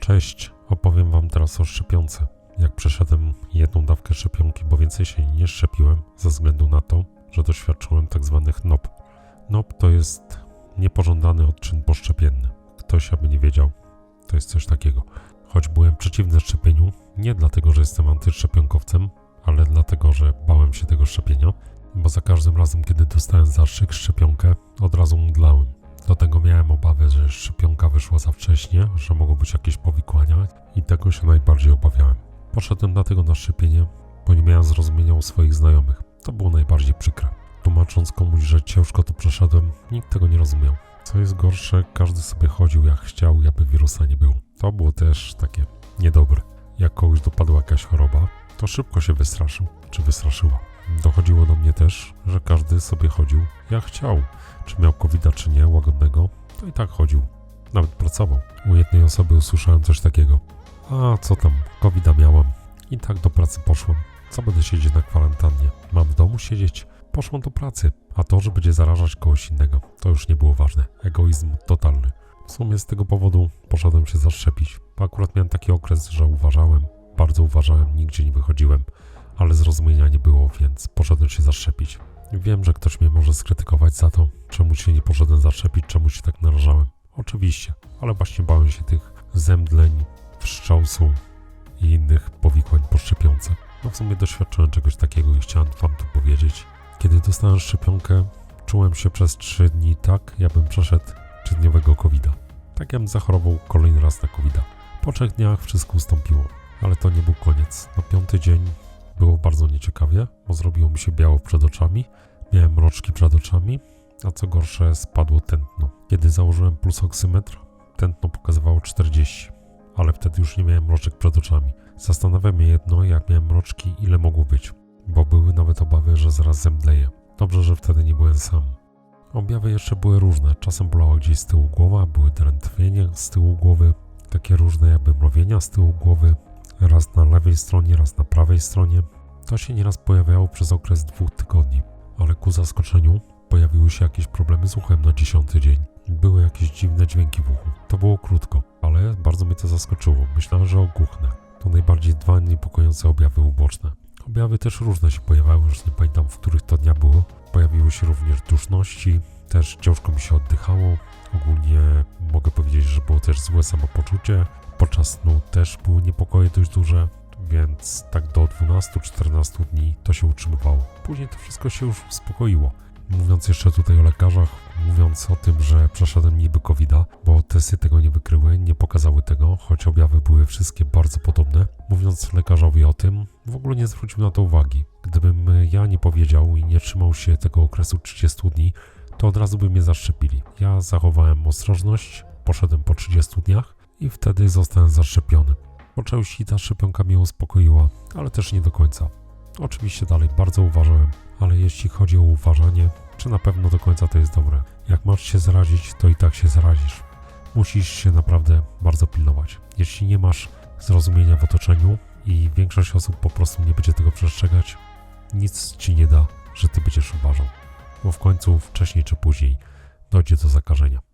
Cześć, opowiem Wam teraz o szczepionce. Jak przeszedłem jedną dawkę szczepionki, bo więcej się nie szczepiłem, ze względu na to, że doświadczyłem tak zwanych NOP. NOP to jest niepożądany odczyn poszczepienny. Ktoś aby nie wiedział, to jest coś takiego. Choć byłem przeciwny szczepieniu, nie dlatego, że jestem antyszczepionkowcem, ale dlatego, że bałem się tego szczepienia, bo za każdym razem, kiedy dostałem zastrzyk szczepionkę, od razu mdlałem. Do tego miałem obawę, że szczepionka za wcześnie, że mogą być jakieś powikłania i tego się najbardziej obawiałem. Poszedłem dlatego na szczepienie, bo nie miałem zrozumienia u swoich znajomych. To było najbardziej przykre. Tłumacząc komuś, że ciężko to przeszedłem, nikt tego nie rozumiał. Co jest gorsze, każdy sobie chodził jak chciał, aby wirusa nie było. To było też takie niedobre. Jak kogoś dopadła jakaś choroba, to szybko się wystraszył, czy wystraszyła. Dochodziło do mnie też, że każdy sobie chodził jak chciał. Czy miał covid czy nie, łagodnego, to i tak chodził. Nawet pracował. U jednej osoby usłyszałem coś takiego. A co tam, covid miałam. I tak do pracy poszłam. Co będę siedzieć na kwarantannie? Mam w domu siedzieć? Poszłam do pracy. A to, że będzie zarażać kogoś innego, to już nie było ważne. Egoizm totalny. W sumie z tego powodu poszedłem się zaszczepić. Akurat miałem taki okres, że uważałem, bardzo uważałem, nigdzie nie wychodziłem, ale zrozumienia nie było, więc poszedłem się zaszczepić. Wiem, że ktoś mnie może skrytykować za to, czemu się nie poszedłem zaszczepić, czemu się tak narażałem. Oczywiście, ale właśnie bałem się tych zemdleń, wstrząsu i innych powikłań po szczepionce. No w sumie doświadczyłem czegoś takiego i chciałem wam to powiedzieć. Kiedy dostałem szczepionkę, czułem się przez 3 dni tak, jakbym przeszedł trzydniowego covid Tak jakbym zachorował kolejny raz na covid Po trzech dniach wszystko ustąpiło, ale to nie był koniec. Na piąty dzień było bardzo nieciekawie, bo zrobiło mi się biało przed oczami, miałem mroczki przed oczami, a co gorsze spadło tętno. Kiedy założyłem pulsoksymetr, tętno pokazywało 40, ale wtedy już nie miałem mroczek przed oczami. Zastanawia mnie jedno, jak miałem mroczki, ile mogło być, bo były nawet obawy, że zaraz zemdleję. Dobrze, że wtedy nie byłem sam. Objawy jeszcze były różne. Czasem bolała gdzieś z tyłu głowa, były drętwienie z tyłu głowy, takie różne jakby mrowienia z tyłu głowy, raz na lewej stronie, raz na prawej stronie. To się nieraz pojawiało przez okres dwóch tygodni, ale ku zaskoczeniu pojawiły się jakieś problemy z uchem na dziesiąty dzień. Były jakieś dziwne dźwięki w uchu. To było krótko, ale bardzo mnie to zaskoczyło. Myślałem, że ogłuchnę. To najbardziej dwa niepokojące objawy uboczne. Objawy też różne się pojawiały, już nie pamiętam w których to dnia było. Pojawiły się również duszności, też ciężko mi się oddychało. Ogólnie mogę powiedzieć, że było też złe samopoczucie. Podczas snu też były niepokoje dość duże, więc tak do 12-14 dni to się utrzymywało. Później to wszystko się już uspokoiło. Mówiąc jeszcze tutaj o lekarzach, mówiąc o tym, że przeszedłem niby covid bo testy tego nie wykryły, nie pokazały tego, choć objawy były wszystkie bardzo podobne. Mówiąc lekarzowi o tym, w ogóle nie zwrócił na to uwagi. Gdybym ja nie powiedział i nie trzymał się tego okresu 30 dni, to od razu by mnie zaszczepili. Ja zachowałem ostrożność, poszedłem po 30 dniach i wtedy zostałem zaszczepiony. Po części ta szczepionka mnie uspokoiła, ale też nie do końca. Oczywiście dalej bardzo uważałem, ale jeśli chodzi o uważanie, czy na pewno do końca to jest dobre? Jak masz się zarazić, to i tak się zarazisz. Musisz się naprawdę bardzo pilnować. Jeśli nie masz zrozumienia w otoczeniu i większość osób po prostu nie będzie tego przestrzegać, nic ci nie da, że ty będziesz uważał. Bo w końcu wcześniej czy później dojdzie do zakażenia.